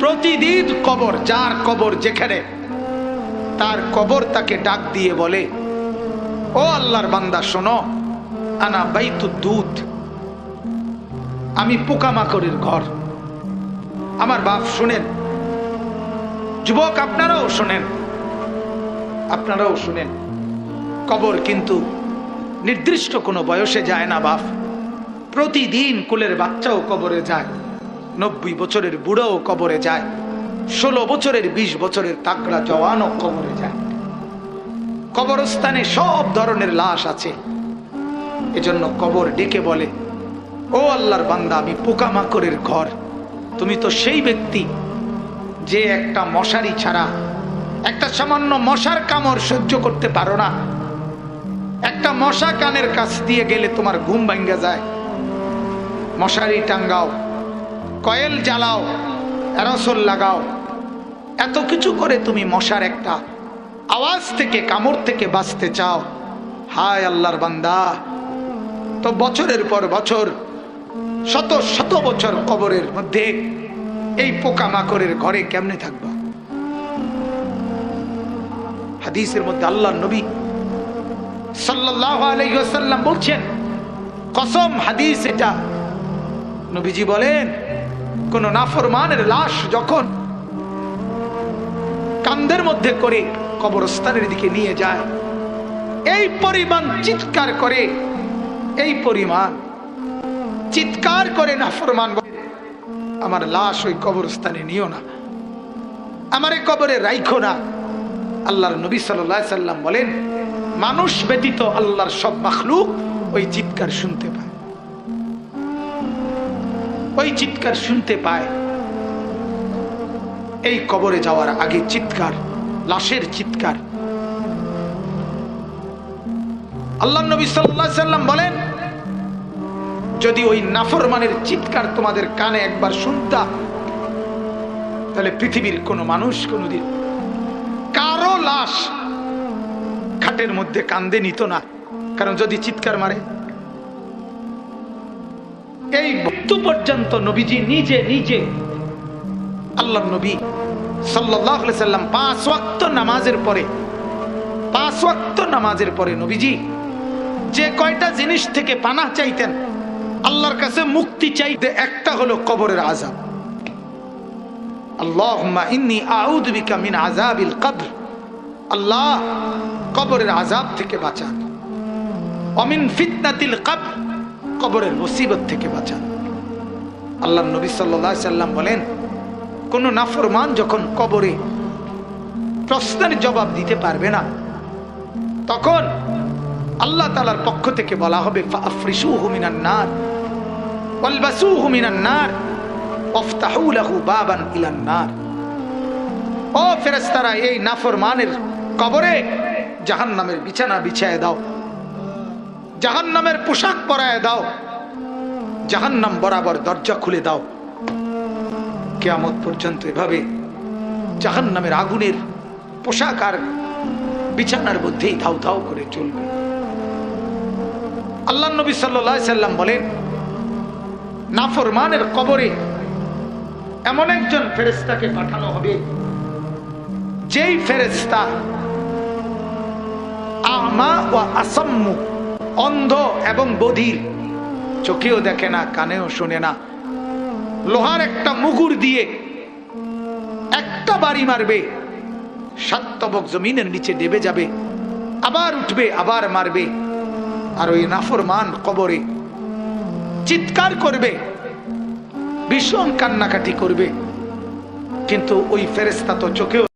প্রতিদিন কবর, যার কবর যেখানে, তার কবর তাকে ডাক দিয়ে বলে, ও আল্লাহর বান্দা, শোনো, আনা বাইতু দুধ। আমি পোকামাকড়ের ঘর। আমার বাপ শুনেন। যুবক, আপনারাও শোনেন। আপনারাও শুনেন। কবর কিন্তু নির্দিষ্ট কোনো বয়সে যায় না, বাপ। প্রতিদিন কুলের বাচ্চাও কবরে যায়। নব্বই বছরের বুড়োও কবরে যায়, ষোলো বছরের বিশ বছরের তাকড়া জওয়ানও কবরে যায়। কবরস্থানে সব ধরনের লাশ আছে। এজন্য কবর ডেকে বলে, ও আল্লাহর বান্দা, আমি পোকামাকড়ের ঘর। তুমি তো সেই ব্যক্তি যে একটা মশারি ছাড়া একটা সামান্য মশার কামড় সহ্য করতে পারো না। একটা মশা কানের কাছ দিয়ে গেলে তোমার ঘুম ভাঙ্গা যায়। মশারি টাঙ্গাও কয়েল জ্বালাও অ্যারোসল লাগাও। এত কিছু করে তুমি মশার একটা আওয়াজ থেকে, কামড় থেকে বাঁচতে চাও। হায় আল্লাহর বান্দা। তো বছরের পর বছর, শত শত বছর কবরের মধ্যে এই পোকামাকড়ের ঘরে কেমনে থাকবা? হাদিসের মধ্যে আল্লাহ নবী ওয়াসাল্লাম বলছেন, কসম হাদিস এটা। নবীজি বলেন কোন নাফরমানের লাশ যখন কান্দের মধ্যে করে কবরস্থানের দিকে নিয়ে যায়, এই পরিমাণ চিৎকার করে, এই পরিমাণ চিৎকার করে নাফরমান আমার লাশ ওই কবরস্থানে নিও না, আমার কবরে রাইখো না। আল্লাহর নবী সাল্লাম বলেন, মানুষ ব্যতীত আল্লাহর সব মাখলুক ওই চিৎকার শুনতে পায়। ওই চিৎকার শুনতে পায়। এই কবরে যাওয়ার আগে চিৎকার, লাশের চিৎকার। আল্লাহ নবী সাল্লাম বলেন, যদি ওই নাফরমানের চিৎকার তোমাদের কানে একবার শুনতা তাহলে পৃথিবীর কোনো মানুষ কোনোদিন কারও লাশ খাটের মধ্যে কান্দে নিত না। কারণ যদি চিৎকার মারে এই বক্তু পর্যন্ত নবীজি নিজে নিজে আল্লাহ নবী সাল্লাম পাঁচ ওয়াক্ত নামাজের পরে, পাঁচ ওয়াক্ত নামাজের পরে নবীজি যে কয়টা জিনিস থেকে পানা চাইতেন, আল্লাহর কাছে মুক্তি চাইতে একটা হলো কবরের আজাব বিকা মিন আল্লাহ কবরের আজাব থেকে বাঁচান। অমিন ফিতনাতিল কবর। কবরের মুসিবত থেকে বাঁচান। আল্লাহ নবী আলাইহি সাল্লাম বলেন, কোন নাফরমান যখন কবরে প্রশ্নের জবাব দিতে পারবে না, তখন আল্লাহ তালার পক্ষ থেকে বলা হবে ও ফেরেশতারা, এই নাফরমানের কবরে জাহান্নামের বিছানা বিছায় দাও। জাহান্নামের পোশাক পরায় দাও। জাহান্নাম বরাবর দরজা খুলে দাও। কেয়ামত পর্যন্ত এভাবে জাহান্নামের আগুনের পোশাক আর বিছানার মধ্যেই ধাউ ধাউ করে চলবে। আল্লাহ নবী সাল্লাম বলেন, নাফরমানের কবরে এমন একজন ফেরেস্তাকে পাঠানো হবে, যেই ফেরেস্তা আমা ও আসাম্মু অন্ধ এবং বধির। চোখেও দেখে না, কানেও শোনে না। লোহার একটা মুগুর দিয়ে একটা বাড়ি মারবে। সাতবক জমিনের নিচে ডেবে যাবে। আবার উঠবে, আবার মারবে। আর ওই নাফরমান কবরে চিৎকার করবে, ভীষণ কান্নাকাটি করবে। কিন্তু ওই ফেরেস্তা তো চোখেও